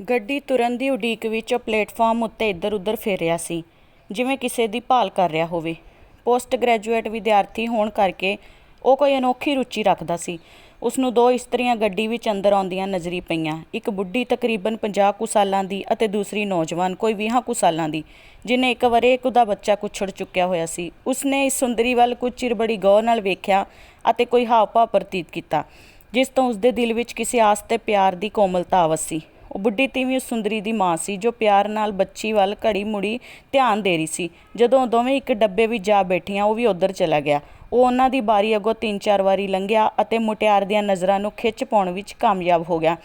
ਗੱਡੀ ਤੁਰਨ ਦੀ ਉਡੀਕ ਵਿੱਚ ਉਹ ਪਲੇਟਫਾਰਮ ਉੱਤੇ ਇੱਧਰ-ਉੱਧਰ ਫਿਰ ਰਿਹਾ ਸੀ, ਜਿਵੇਂ ਕਿਸੇ ਦੀ ਭਾਲ ਕਰ ਰਿਹਾ ਹੋਵੇ। ਪੋਸਟ ਗ੍ਰੈਜੂਏਟ ਵਿਦਿਆਰਥੀ ਹੋਣ ਕਰਕੇ ਉਹ ਕੋਈ ਅਨੋਖੀ ਰੁਚੀ ਰੱਖਦਾ ਸੀ। ਉਸਨੂੰ ਦੋ ਇਸਤਰੀਆਂ ਗੱਡੀ ਵਿੱਚ ਅੰਦਰ ਆਉਂਦੀਆਂ ਨਜ਼ਰੀ ਪਈਆਂ। ਇੱਕ ਬੁੱਢੀ ਤਕਰੀਬਨ 50 ਕੁ ਸਾਲਾਂ ਦੀ ਅਤੇ ਦੂਸਰੀ ਨੌਜਵਾਨ ਕੋਈ 20 ਕੁ ਸਾਲਾਂ ਦੀ ਜਿਹਨੇ ਇੱਕ ਵਰੇ ਕੁ ਦਾ ਬੱਚਾ ਕੁੱਛੜ ਚੁੱਕਿਆ ਹੋਇਆ ਸੀ। ਉਸਨੇ ਇਸ ਸੁੰਦਰੀ ਵੱਲ ਕੁਝ ਚਿਰ ਬੜੀ ਗੌਰ ਨਾਲ ਵੇਖਿਆ ਅਤੇ ਕੋਈ ਹਾਵ-ਭਾਵ ਪ੍ਰਤੀਤ ਕੀਤਾ, ਜਿਸ ਤੋਂ ਉਸਦੇ ਦਿਲ ਵਿੱਚ ਕਿਸੇ ਆਸ ਤੇ ਪਿਆਰ ਦੀ ਕੋਮਲਤਾ ਆਵਸ ਸੀ। ਉਹ ਬੁੱਢੀ ਤੀਵੀਂ ਸੁੰਦਰੀ ਦੀ ਮਾਂ ਸੀ ਜੋ ਪਿਆਰ ਨਾਲ ਬੱਚੀ ਵੱਲ ਘੜੀ ਮੁੜੀ ਧਿਆਨ ਦੇ ਰਹੀ ਸੀ। ਜਦੋਂ ਉਹ ਦੋਵੇਂ ਇੱਕ ਡੱਬੇ ਵਿੱਚ ਜਾ ਬੈਠੀਆਂ, ਉਹ ਵੀ ਉੱਧਰ ਚਲਾ ਗਿਆ। ਉਹ ਉਹਨਾਂ ਦੀ ਬਾਰੀ ਅੱਗੋਂ ਤਿੰਨ ਚਾਰ ਵਾਰੀ ਲੰਘਿਆ ਅਤੇ ਮੁਟਿਆਰ ਦੀਆਂ ਨਜ਼ਰਾਂ ਨੂੰ ਖਿੱਚ ਪਾਉਣ ਵਿੱਚ ਕਾਮਯਾਬ ਹੋ ਗਿਆ।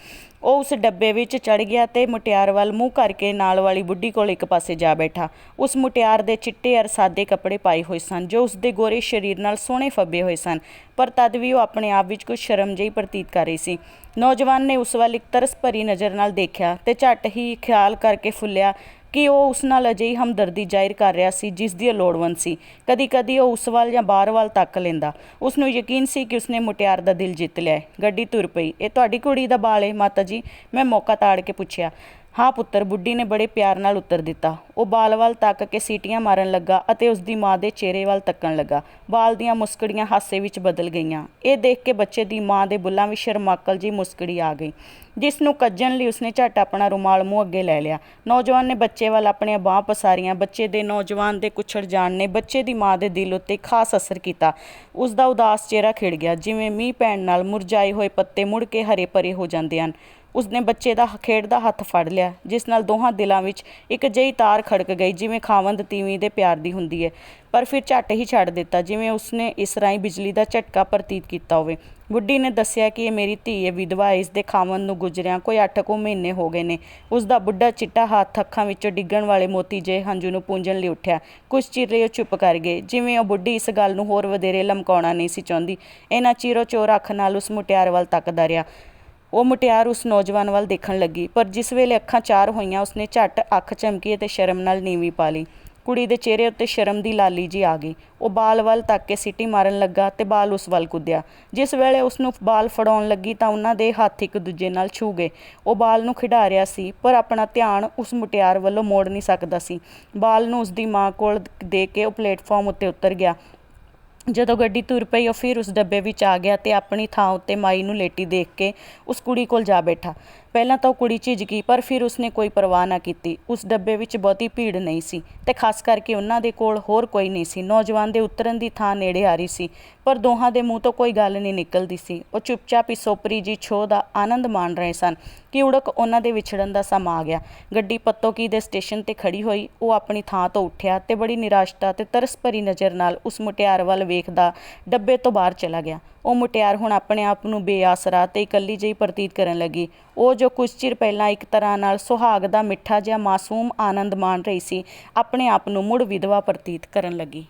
ਉਹ ਉਸ ਡੱਬੇ ਵਿੱਚ ਚੜ ਗਿਆ ਤੇ ਮੁਟਿਆਰ ਵੱਲ ਮੂੰਹ ਕਰਕੇ ਨਾਲ ਵਾਲੀ ਬੁੱਢੀ ਕੋਲ ਇੱਕ ਪਾਸੇ ਜਾ ਬੈਠਾ। ਉਸ ਮੁਟਿਆਰ ਦੇ ਚਿੱਟੇ ਅਰ ਸਾਦੇ ਕੱਪੜੇ ਪਾਏ ਹੋਏ ਸਨ, ਜੋ ਉਸ ਦੇ ਗੋਰੇ ਸਰੀਰ ਨਾਲ ਸੋਹਣੇ ਫੱਬੇ ਹੋਏ ਸਨ, ਪਰ ਤਦ ਵੀ ਉਹ ਆਪਣੇ ਆਪ ਵਿੱਚ ਕੁਝ ਸ਼ਰਮ ਜਿਹੀ ਪ੍ਰਤੀਤ ਕਰ ਰਹੀ ਸੀ। ਨੌਜਵਾਨ ਨੇ ਉਸ ਵੱਲ ਇੱਕ ਤਰਸ ਭਰੀ ਨਜ਼ਰ ਨਾਲ ਦੇਖਿਆ ਤੇ ਝੱਟ ਹੀ ਖਿਆਲ ਕਰਕੇ ਫੁੱਲਿਆ ਕਿ ਉਹ ਉਸ ਨਾਲ ਅਜਿਹੀ ਹਮਦਰਦੀ ਜ਼ਾਹਿਰ ਕਰ ਰਿਹਾ ਸੀ ਜਿਸ ਦੀ ਉਹ ਲੋੜਵੰਦ ਸੀ। ਕਦੀ-ਕਦੀ ਉਹ ਉਸ ਵੱਲ ਜਾਂ ਬਾਹਰ ਵੱਲ ਤੱਕ ਲੈਂਦਾ। ਉਸ ਨੂੰ ਯਕੀਨ ਸੀ ਕਿ ਉਸਨੇ ਮੁਟਿਆਰ ਦਾ ਦਿਲ ਜਿੱਤ ਲਿਆ ਹੈ। ਗੱਡੀ ਤੁਰ ਪਈ। ਇਹ ਤੁਹਾਡੀ ਕੁੜੀ ਦਾ ਬਾਲ ਏ ਮਾਤਾ ਜੀ। ਮੈਂ ਮੌਕਾ ਤਾੜ ਕੇ ਪੁੱਛਿਆ। ਹਾਂ ਪੁੱਤਰ, ਬੁੱਢੀ ਨੇ ਬੜੇ ਪਿਆਰ ਨਾਲ ਉੱਤਰ ਦਿੱਤਾ। ਉਹ ਬਾਲ ਵੱਲ ਤੱਕ ਕੇ ਸੀਟੀਆਂ ਮਾਰਨ ਲੱਗਾ ਅਤੇ ਉਸ ਦੀ ਮਾਂ ਦੇ ਚਿਹਰੇ ਵੱਲ ਤੱਕਣ ਲੱਗਾ। ਬਾਲ ਦੀਆਂ ਮੁਸਕੜੀਆਂ ਹਾਸੇ ਵਿੱਚ ਬਦਲ ਗਈਆਂ। ਇਹ ਦੇਖ ਕੇ ਬੱਚੇ ਦੀ ਮਾਂ ਦੇ ਬੁੱਲਾਂ ਵਿੱਚ ਸ਼ਰਮਾਕਲ ਜੀ ਮੁਸਕੜੀ ਆ ਗਈ, ਜਿਸ ਨੂੰ ਕੱਜਣ ਲਈ ਉਸਨੇ ਝੱਟ ਆਪਣਾ ਰੁਮਾਲ ਮੂੰਹ ਅੱਗੇ ਲੈ ਲਿਆ। ਨੌਜਵਾਨ ਨੇ ਬੱਚੇ ਵੱਲ ਆਪਣੀਆਂ ਬਾਹਾਂ ਪਸਾਰੀਆਂ, ਬੱਚੇ ਦੇ ਨੌਜਵਾਨ ਦੇ ਕੁਛੜ ਜਾਣ ਨੇ, ਬੱਚੇ ਦੀ ਮਾਂ ਦੇ ਦਿਲ ਉੱਤੇ ਖਾਸ ਅਸਰ ਕੀਤਾ। ਉਸ ਦਾ ਉਦਾਸ ਚਿਹਰਾ ਖਿੜ ਗਿਆ, ਜਿਵੇਂ ਮੀਂਹ ਪੈਣ ਨਾਲ ਮੁਰਝਾਏ ਹੋਏ ਪੱਤੇ ਮੁੜ ਕੇ ਹਰੇ ਭਰੇ ਹੋ ਜਾਂਦੇ ਹਨ। ਉਸਨੇ ਬੱਚੇ ਦਾ ਖੇਡਦਾ ਹੱਥ ਫੜ ਲਿਆ, ਜਿਸ ਨਾਲ ਦੋਹਾਂ ਦਿਲਾਂ ਵਿੱਚ ਇੱਕ ਜਿਹੀ ਤਾਰ ਖੜਕ ਗਈ, ਜਿਵੇਂ ਖਾਵੰਦ ਤੀਵੀਂ ਦੇ ਪਿਆਰ ਦੀ ਹੁੰਦੀ ਹੈ। ਪਰ ਫਿਰ ਝੱਟ ਹੀ ਛੱਡ ਦਿੱਤਾ, ਜਿਵੇਂ ਉਸਨੇ ਇਸ ਰਾਹੀਂ ਬਿਜਲੀ ਦਾ ਝਟਕਾ ਪ੍ਰਤੀਤ ਕੀਤਾ ਹੋਵੇ। ਬੁੱਢੀ ਨੇ ਦੱਸਿਆ ਕਿ ਇਹ ਮੇਰੀ ਧੀ ਹੈ, ਵਿਧਵਾ ਹੈ, ਇਸ ਦੇ ਖਾਵੰਦ ਨੂੰ ਗੁਜ਼ਰਿਆ ਕੋਈ 8 ਕੁ ਮਹੀਨੇ ਹੋ ਗਏ ਨੇ। ਉਸ ਦਾ ਬੁੱਢਾ ਚਿੱਟਾ ਹੱਥ ਅੱਖਾਂ ਵਿੱਚੋਂ ਡਿੱਗਣ ਵਾਲੇ ਮੋਤੀ ਜੇ ਹੰਝੂ ਨੂੰ ਪੂੰਝਣ ਲਈ ਉੱਠਿਆ। ਕੁਝ ਚਿਰ ਲਈ ਉਹ ਚੁੱਪ ਕਰ ਗਏ, ਜਿਵੇਂ ਉਹ ਬੁੱਢੀ ਇਸ ਗੱਲ ਨੂੰ ਹੋਰ ਵਧੇਰੇ ਲਮਕਾਉਣਾ ਨਹੀਂ ਸੀ ਚਾਹੁੰਦੀ। ਇਹਨਾਂ ਚੀਰੋ ਚੋਰ ਅੱਖ ਨਾਲ ਉਸ ਮੁਟਿਆਰ ਵੱਲ ਤੱਕਦਾ ਰਿਹਾ। ਉਹ ਮੁਟਿਆਰ ਉਸ ਨੌਜਵਾਨ ਵੱਲ ਦੇਖਣ ਲੱਗੀ, ਪਰ ਜਿਸ ਵੇਲੇ ਅੱਖਾਂ ਚਾਰ ਹੋਈਆਂ, ਉਸਨੇ ਝੱਟ ਅੱਖ ਚਮਕੀ ਅਤੇ ਸ਼ਰਮ ਨਾਲ ਨੀਵੀਂ ਪਾ ਲਈ। ਕੁੜੀ ਦੇ ਚਿਹਰੇ ਉੱਤੇ ਸ਼ਰਮ ਦੀ ਲਾਲੀ ਜੀ ਆ ਗਈ। ਉਹ ਬਾਲ ਵੱਲ ਤੱਕ ਕੇ ਸਿੱਟੀ ਮਾਰਨ ਲੱਗਾ ਤੇ ਬਾਲ ਉਸ ਵੱਲ ਕੁੱਦਿਆ। ਜਿਸ ਵੇਲੇ ਉਸ ਨੂੰ ਬਾਲ ਫੜਾਉਣ ਲੱਗੀ ਤਾਂ ਉਹਨਾਂ ਦੇ ਹੱਥ ਇੱਕ ਦੂਜੇ ਨਾਲ ਛੂ ਗਏ। ਉਹ ਬਾਲ ਨੂੰ ਖਿਡਾ ਰਿਹਾ ਸੀ, ਪਰ ਆਪਣਾ ਧਿਆਨ ਉਸ ਮੁਟਿਆਰ ਵੱਲੋਂ ਮੋੜ ਨਹੀਂ ਸਕਦਾ ਸੀ। ਬਾਲ ਨੂੰ ਉਸ ਦੀ ਮਾਂ ਕੋਲ ਦੇ ਕੇ ਉਹ ਪਲੇਟਫਾਰਮ ਉੱਤੇ ਉਤਰ ਗਿਆ। ਜਦੋਂ ਗੱਡੀ ਤੁਰ ਪਈ ਉਹ ਫਿਰ ਉਸ ਡੱਬੇ ਵਿੱਚ ਆ ਗਿਆ ਅਤੇ ਆਪਣੀ ਥਾਂ ਉੱਤੇ ਮਾਈ ਨੂੰ ਲੇਟੀ ਦੇਖ ਕੇ ਉਸ ਕੁੜੀ ਕੋਲ ਜਾ ਬੈਠਾ। ਪਹਿਲਾਂ ਤਾਂ ਉਹ ਕੁੜੀ ਝਿਜਕੀ ਪਰ ਫਿਰ ਉਸਨੇ ਕੋਈ ਪਰਵਾਹ ਨਾ ਕੀਤੀ। ਉਸ ਡੱਬੇ ਵਿੱਚ ਬਹੁਤੀ ਭੀੜ ਨਹੀਂ ਸੀ ਤੇ ਖਾਸ ਕਰਕੇ ਉਹਨਾਂ ਦੇ ਕੋਲ ਹੋਰ ਕੋਈ ਨਹੀਂ ਸੀ। ਨੌਜਵਾਨ ਦੇ ਉਤਰਨ ਦੀ ਥਾਂ ਨੇੜੇ ਆ ਰਹੀ ਸੀ, ਪਰ ਦੋਹਾਂ ਦੇ ਮੂੰਹ ਤੋਂ ਕੋਈ ਗੱਲ ਨਹੀਂ ਨਿਕਲਦੀ ਸੀ। ਉਹ ਚੁੱਪਚਾਪ ਹੀ ਸੋਪਰੀ ਜੀ ਛੋਹ ਦਾ ਆਨੰਦ ਮਾਣ ਰਹੇ ਸਨ ਕਿ ਉੜਕ ਉਹਨਾਂ ਦੇ ਵਿਛੜਨ ਦਾ ਸਮਾਂ ਆ ਗਿਆ। ਗੱਡੀ ਪੱਤੋਕੀ ਦੇ ਸਟੇਸ਼ਨ ਤੇ ਖੜੀ ਹੋਈ, ਉਹ ਆਪਣੀ ਥਾਂ ਤੋਂ ਉੱਠਿਆ ਤੇ ਬੜੀ ਨਿਰਾਸ਼ਤਾ ਤੇ ਤਰਸ ਭਰੀ ਨਜ਼ਰ ਨਾਲ ਉਸ ਮੁਟਿਆਰ ਵੱਲ ਵੇਖਦਾ ਡੱਬੇ ਤੋਂ ਬਾਹਰ ਚਲਾ ਗਿਆ। ਉਹ ਮੁਟਿਆਰ ਹੁਣ ਆਪਣੇ ਆਪ ਨੂੰ ਬੇਆਸਰਾ ਤੇ ਇਕੱਲੀ ਜਿਹੀ ਪ੍ਰਤੀਤ ਕਰਨ ਲੱਗੀ। ਉਹ ਜੋ ਕੁਝ ਚਿਰ ਪਹਿਲਾਂ ਇੱਕ ਤਰ੍ਹਾਂ ਨਾਲ ਸੁਹਾਗ ਦਾ ਮਿੱਠਾ ਜਿਹਾ ਮਾਸੂਮ ਆਨੰਦ ਮਾਣ ਰਹੀ ਸੀ, ਆਪਣੇ ਆਪ ਨੂੰ ਮੁੜ ਵਿਧਵਾ ਪ੍ਰਤੀਤ ਕਰਨ ਲੱਗੀ।